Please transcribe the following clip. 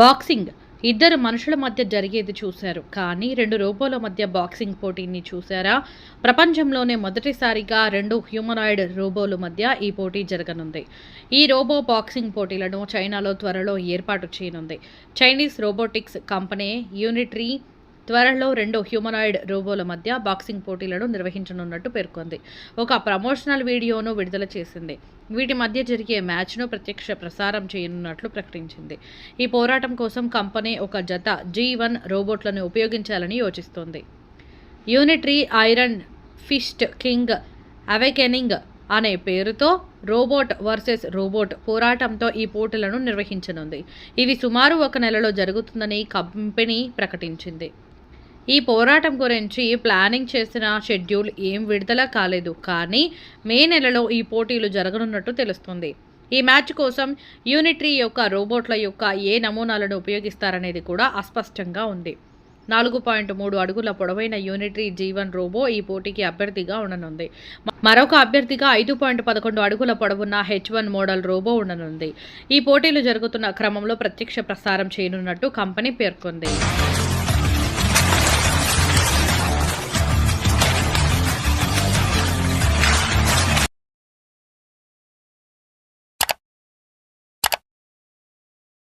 Boxing. ఇద్దరు మనుషుల మధ్య జరిగేది చూశారు. కానీ రెండు రోబోల మధ్య బాక్సింగ్ పోటీని చూశారా? ప్రపంచంలోనే మొదటిసారిగా రెండు హ్యూమనాయిడ్ రోబోల మధ్య ఈ పోటీ జరగనుంది. ఈ రోబో బాక్సింగ్ పోటీలను చైనాలో త్వరలో ఏర్పాటు చేయనుంది. చైనీస్ రోబోటిక్స్ కంపెనీ యూనిట్రీ త్వరలో రెండు హ్యూమనాయిడ్ రోబోల మధ్య బాక్సింగ్ పోటీలను నిర్వహించనున్నట్టు పేర్కొంది. ఒక ప్రమోషనల్ వీడియోను విడుదల చేసింది. వీటి మధ్య జరిగే మ్యాచ్ను ప్రత్యక్ష ప్రసారం చేయనున్నట్లు ప్రకటించింది. ఈ పోరాటం కోసం కంపెనీ ఒక జత జీ వన్ రోబోట్లను ఉపయోగించాలని యోచిస్తోంది. Unitree iron fist king awakening అనే పేరుతో రోబోట్ వర్సెస్ రోబోట్ పోరాటంతో ఈ పోటీలను నిర్వహించనుంది. ఇవి సుమారు ఒక నెలలో జరుగుతుందని కంపెనీ ప్రకటించింది. ఈ పోరాటం గురించి ప్లానింగ్ చేసిన షెడ్యూల్ ఏం విడుదల కాలేదు. కానీ మే నెలలో ఈ పోటీలు జరగనున్నట్టు తెలుస్తుంది. ఈ మ్యాచ్ కోసం యూనిట్రీ యొక్క రోబోట్ల యొక్క ఏ నమూనాలను ఉపయోగిస్తారనేది కూడా అస్పష్టంగా ఉంది. నాలుగు పాయింట్ మూడు అడుగుల పొడవైన యూనిటరీ జీవన్ రోబో ఈ పోటీకి అభ్యర్థిగా ఉండనుంది. మరొక అభ్యర్థిగా ఐదు పాయింట్ పదకొండు అడుగుల పొడవున్న హెచ్ వన్ మోడల్ రోబో ఉండనుంది. ఈ పోటీలు జరుగుతున్న క్రమంలో ప్రత్యక్ష ప్రసారం చేయనున్నట్టు కంపెనీ పేర్కొంది.